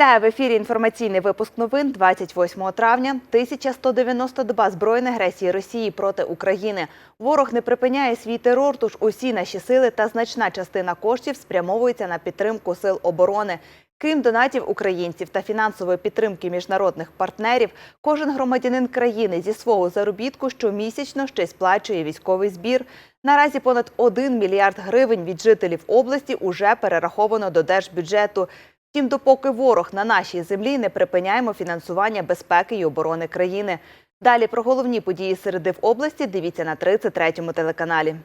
Вітаю в ефірі. Інформаційний випуск новин 28 травня. 1190 доба збройної агресії Росії проти України. Ворог не припиняє свій терор, тож усі наші сили та значна частина коштів спрямовується на підтримку сил оборони. Крім донатів українців та фінансової підтримки міжнародних партнерів, кожен громадянин країни зі свого заробітку щомісячно ще сплачує військовий збір. Наразі понад 1 мільярд гривень від жителів області уже перераховано до держбюджету. Втім, допоки ворог на нашій землі не припиняємо фінансування безпеки і оборони країни. Далі про головні події середи в області дивіться на 33-му телеканалі.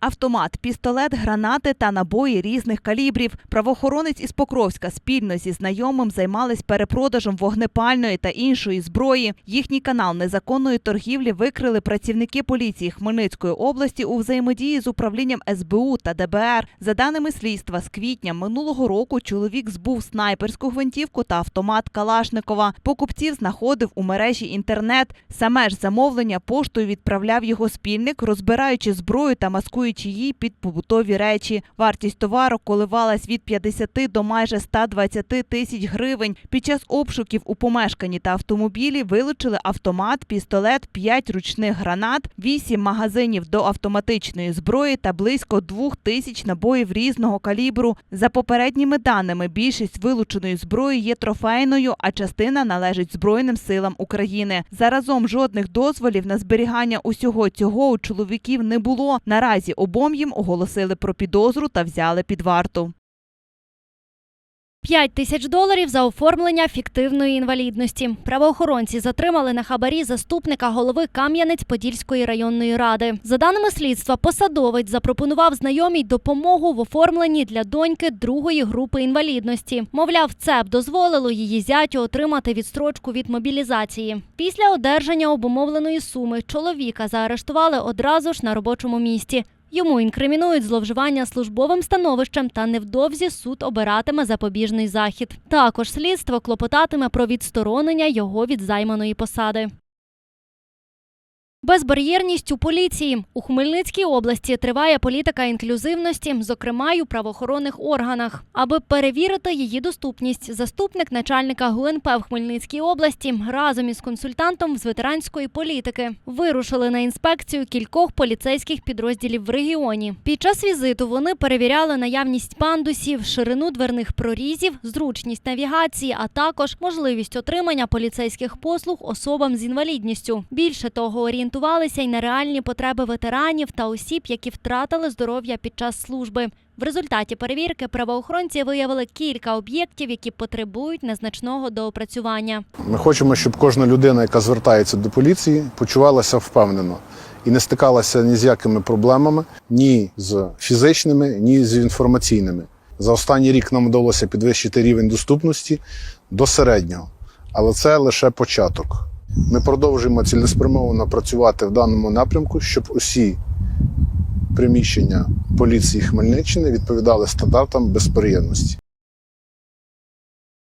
Автомат, пістолет, гранати та набої різних калібрів. Правоохоронець із Покровська спільно зі знайомим займались перепродажем вогнепальної та іншої зброї. Їхній канал незаконної торгівлі викрили працівники поліції Хмельницької області у взаємодії з управлінням СБУ та ДБР. За даними слідства, з квітня минулого року чоловік збув снайперську гвинтівку та автомат Калашникова. Покупців знаходив у мережі інтернет. Саме ж замовлення поштою відправляв його спільник, розбираючи зброю та маскуючи її під побутові речі. Вартість товару коливалась від 50 до майже 120 тисяч гривень. Під час обшуків у помешканні та автомобілі вилучили автомат, пістолет, 5 ручних гранат, 8 магазинів до автоматичної зброї та близько 2 тисяч набоїв різного калібру. За попередніми даними, більшість вилученої зброї є трофейною, а частина належить Збройним силам України. Заразом жодних дозволів на зберігання усього цього у чоловіків не було. Наразі обом їм оголосили про підозру та взяли під варту. 5 тисяч доларів за оформлення фіктивної інвалідності. Правоохоронці затримали на хабарі заступника голови Кам'янець-Подільської районної ради. За даними слідства, посадовець запропонував знайомій допомогу в оформленні для доньки другої групи інвалідності. Мовляв, це б дозволило її зятю отримати відстрочку від мобілізації. Після одержання обумовленої суми чоловіка заарештували одразу ж на робочому місці. Йому інкримінують зловживання службовим становищем та невдовзі суд обиратиме запобіжний захід. Також слідство клопотатиме про відсторонення його від займаної посади. Безбар'єрність у поліції у Хмельницькій області триває політика інклюзивності, зокрема й у правоохоронних органах. Аби перевірити її доступність, заступник начальника ГУНП в Хмельницькій області разом із консультантом з ветеранської політики вирушили на інспекцію кількох поліцейських підрозділів в регіоні. Під час візиту вони перевіряли наявність пандусів, ширину дверних прорізів, зручність навігації, а також можливість отримання поліцейських послуг особам з інвалідністю. Більше того, орієнтувалися й на реальні потреби ветеранів та осіб, які втратили здоров'я під час служби. В результаті перевірки правоохоронці виявили кілька об'єктів, які потребують незначного доопрацювання. Ми хочемо, щоб кожна людина, яка звертається до поліції, почувалася впевнено і не стикалася ні з якими проблемами, ні з фізичними, ні з інформаційними. За останній рік нам вдалося підвищити рівень доступності до середнього, але це лише початок. Ми продовжуємо цілеспрямовано працювати в даному напрямку, щоб усі приміщення поліції Хмельниччини відповідали стандартам безперервності.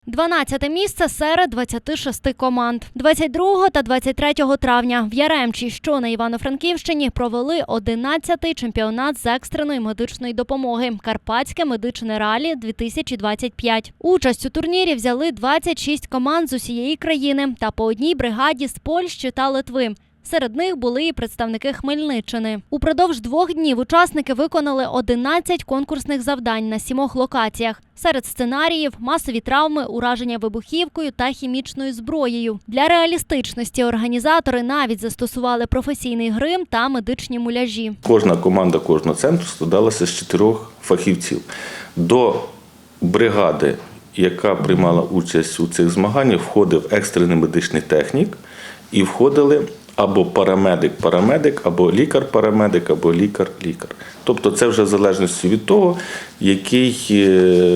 12 місце серед 26 команд. 22 та 23 травня в Яремчі, що на Івано-Франківщині, провели 11-й чемпіонат з екстреної медичної допомоги Карпатське медичне ралі 2025. Участь у турнірі взяли 26 команд з усієї країни та по одній бригаді з Польщі та Литви. Серед них були і представники Хмельниччини. Упродовж двох днів учасники виконали 11 конкурсних завдань на сімох локаціях. Серед сценаріїв масові травми, ураження вибухівкою та хімічною зброєю. Для реалістичності організатори навіть застосували професійний грим та медичні муляжі. Кожна команда кожного центру складалася з чотирьох фахівців. До бригади, яка приймала участь у цих змаганнях, входив екстрений медичний технік і входили або парамедик-парамедик, або лікар-парамедик, або лікар-лікар. Тобто це вже в залежності від того, який, е,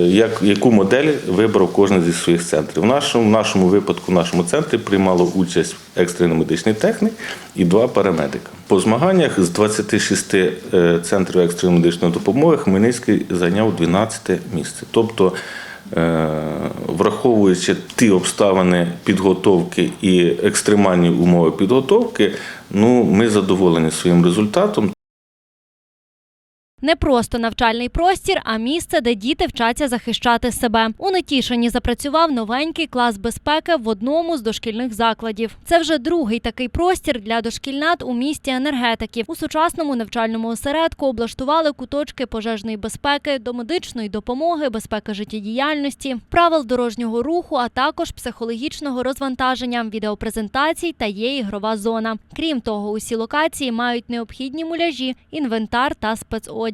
як, яку модель вибрав кожен зі своїх центрів. В нашому, в нашому випадку, в нашому центрі приймало участь екстрено-медичний технік і два парамедика. По змаганнях з 26 е, центрів екстреної медичної допомоги Хмельницький зайняв 12 місце. Тобто враховуючи ті обставини підготовки і екстремальні умови підготовки, ну ми задоволені своїм результатом. Не просто навчальний простір, а місце, де діти вчаться захищати себе. У Нетішині запрацював новенький клас безпеки в одному з дошкільних закладів. Це вже другий такий простір для дошкільнат у місті енергетиків. У сучасному навчальному осередку облаштували куточки пожежної безпеки, домедичної допомоги, безпеки життєдіяльності, правил дорожнього руху, а також психологічного розвантаження, відеопрезентацій та є ігрова зона. Крім того, усі локації мають необхідні муляжі, інвентар та спецодяг.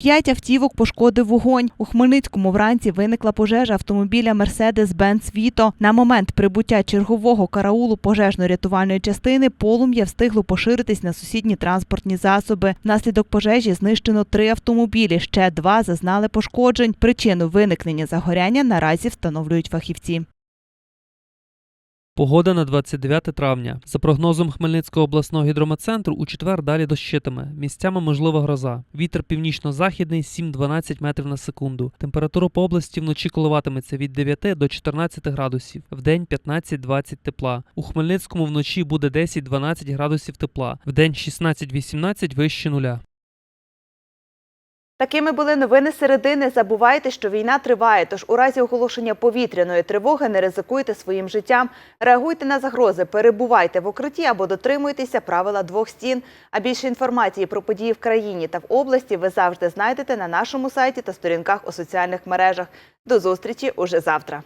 П'ять автівок пошкодив вогонь. У Хмельницькому вранці виникла пожежа автомобіля Mercedes-Benz Vito. На момент прибуття чергового караулу пожежно-рятувальної частини полум'я встигло поширитись на сусідні транспортні засоби. Внаслідок пожежі знищено три автомобілі. Ще два зазнали пошкоджень. Причину виникнення загоряння наразі встановлюють фахівці. Погода на 29 травня. За прогнозом Хмельницького обласного гідрометцентру, у четвер далі дощитиме. Місцями можлива гроза. Вітер північно-західний 7-12 метрів на секунду. Температура по області вночі коливатиметься від 9 до 14 градусів. Вдень 15-20 тепла. У Хмельницькому вночі буде 10-12 градусів тепла. Вдень 16-18 вище нуля. Такими були новини середини. Забувайте, що війна триває. Тож у разі оголошення повітряної тривоги не ризикуйте своїм життям. Реагуйте на загрози, перебувайте в укритті або дотримуйтеся правила двох стін. А більше інформації про події в країні та в області ви завжди знайдете на нашому сайті та сторінках у соціальних мережах. До зустрічі уже завтра.